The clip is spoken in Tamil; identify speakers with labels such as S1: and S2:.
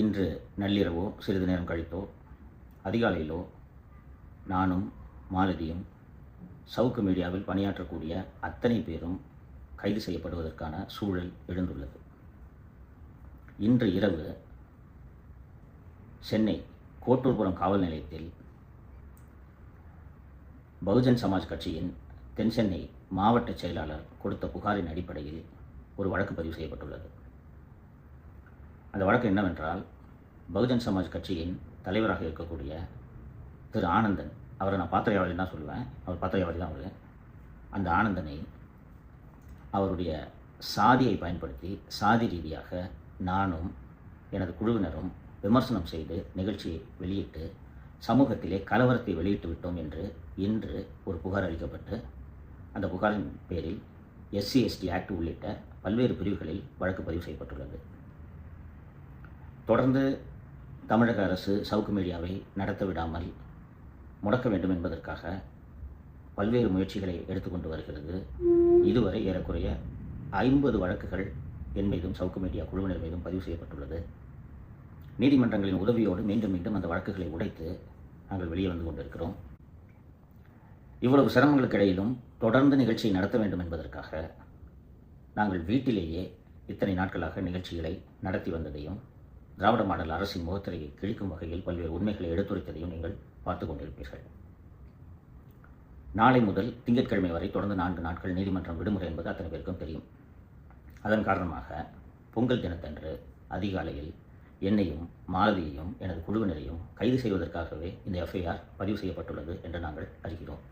S1: இன்று நள்ளிரவோ சிறிது நேரம் கழித்தோ அதிகாலையிலோ நானும் மாலதியும் சவுக்கு மீடியாவில் பணியாற்றக்கூடிய அத்தனை பேரும் கைது செய்யப்படுவதற்கான சூழல் எழுந்துள்ளது. இன்று இரவு சென்னை கோட்டூர்புரம் காவல் நிலையத்தில் பகுஜன் சமாஜ் கட்சியின் தென் சென்னை மாவட்ட செயலாளர் கொடுத்த புகாரின் அடிப்படையில் ஒரு வழக்கு பதிவு செய்யப்பட்டுள்ளது. அந்த வழக்கு என்னவென்றால் பகுஜன் சமாஜ் கட்சியின் தலைவராக இருக்கக்கூடிய திரு ஆனந்தன் அவரை நான் பாத்திரையாளி தான் சொல்லுவேன். அவர் பாத்திரையாளி தான் அவர். அந்த ஆனந்தனை அவருடைய சாதியை பயன்படுத்தி சாதி ரீதியாக நானும் எனது குழுவினரும் விமர்சனம் செய்து நிகழ்ச்சியை வெளியிட்டு சமூகத்திலே கலவரத்தை வெளியிட்டு விட்டோம் என்று இன்று ஒரு புகார் அளிக்கப்பட்டு அந்த புகாரின் பேரில் எஸ்சி எஸ்டி ஆக்ட் உள்ளிட்ட பல்வேறு பிரிவுகளில் வழக்கு பதிவு செய்யப்பட்டுள்ளது. தொடர்ந்து தமிழக அரசு சவுக்கு மீடியாவை நடத்த விடாமல் முடக்க வேண்டும் என்பதற்காக பல்வேறு முயற்சிகளை எடுத்துக்கொண்டு வருகிறது. இதுவரை ஏறக்குறைய ஐம்பது வழக்குகள் என் மீதும் சவுக்கு மீடியா குழுவினர் மீதும் பதிவு செய்யப்பட்டுள்ளது. நீதிமன்றங்களின் உதவியோடு மீண்டும் மீண்டும் அந்த வழக்குகளை உடைத்து நாங்கள் வெளியே வந்து கொண்டிருக்கிறோம். இவ்வளவு சிரமங்களுக்கு இடையிலும் தொடர்ந்து நிகழ்ச்சியை நடத்த வேண்டும் என்பதற்காக நாங்கள் வீட்டிலேயே இத்தனை நாட்களாக நிகழ்ச்சிகளை நடத்தி வந்ததையும் திராவிட மாடல் அரசின் முகத்திரையை கிழிக்கும் வகையில் பல்வேறு உண்மைகளை எடுத்துரைத்ததையும் நீங்கள் பார்த்து கொண்டிருப்பீர்கள். நாளை முதல் திங்கட்கிழமை வரை தொடர்ந்து நான்கு நாட்கள் நீதிமன்றம் விடுமுறை என்பது அத்தனை பேருக்கும் தெரியும். அதன் காரணமாக பொங்கல் தினத்தன்று அதிகாலையில் என்னையும் மாலதியையும் எனது குழுவினரையும் கைது செய்வதற்காகவே இந்த எஃப்ஐஆர் பதிவு செய்யப்பட்டுள்ளது என்று நாங்கள் அறிகிறோம்.